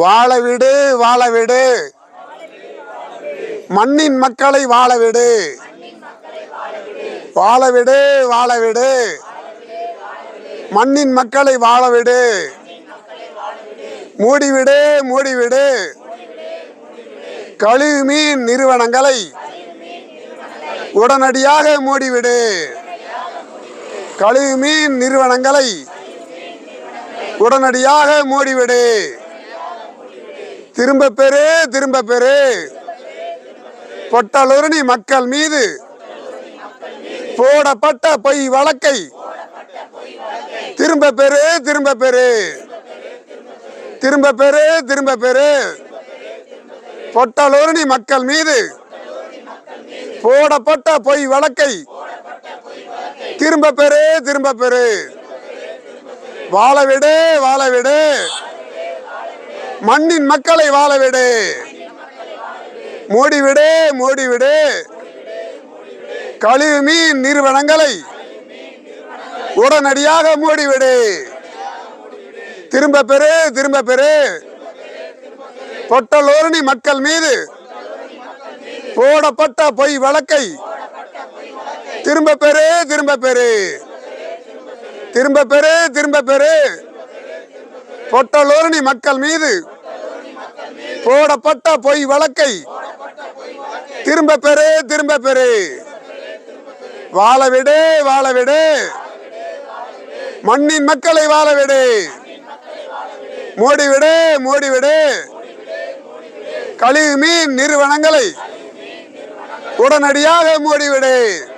வாழ விடு வாழ விடு மண்ணின் மக்களை வாழ விடு வாழ விடு வாழ விடு மண்ணின் மக்களை வாழ விடு மூடிவிடு மூடிவிடு. கழிவு மீன் நிறுவனங்களை உடனடியாக மூடிவிடு. கழிவு மீன் நிறுவனங்களை உடனடியாக மூடிவிடு. திரும்ப பெறு திரும்ப பெறு. பொட்டலுரணி மக்கள் மீது போடப்பட்ட பொய் வழக்கை திரும்ப பெறு திரும்ப பெறு. திரும்ப பெரு திரும்ப பெறு. பொட்டலுருணி மக்கள் மீது போடப்பட்ட பொய் வழக்கை திரும்ப பெறு திரும்ப பெறு. வாழவிடு வாழவிடு மண்ணின் மக்களை வாழ விடு. மூடிவிடு மூடிவிடு கழிவு மீன் நிறுவனங்களை உடனடியாக மூடிவிடு திரும்ப பெறு திரும்ப பெறு. பொட்டலோரணி மக்கள் மீது போடப்பட்ட பொய் வழக்கை திரும்ப பெறு திரும்ப பெறு. திரும்ப பெறு திரும்ப பெறு. பொட்டலோரணி மக்கள் மீது போடப்பட்ட பொய் வழக்கை திரும்ப பெறு திரும்ப பெறு. வாழவிடு வாழவிடு. மண்ணின் மக்களை வாழவிடு. மோடிவிடு மூடிவிடு. மூடிவிடு கழிவு மீன் நிறுவனங்களை உடனடியாக மூடிவிடு.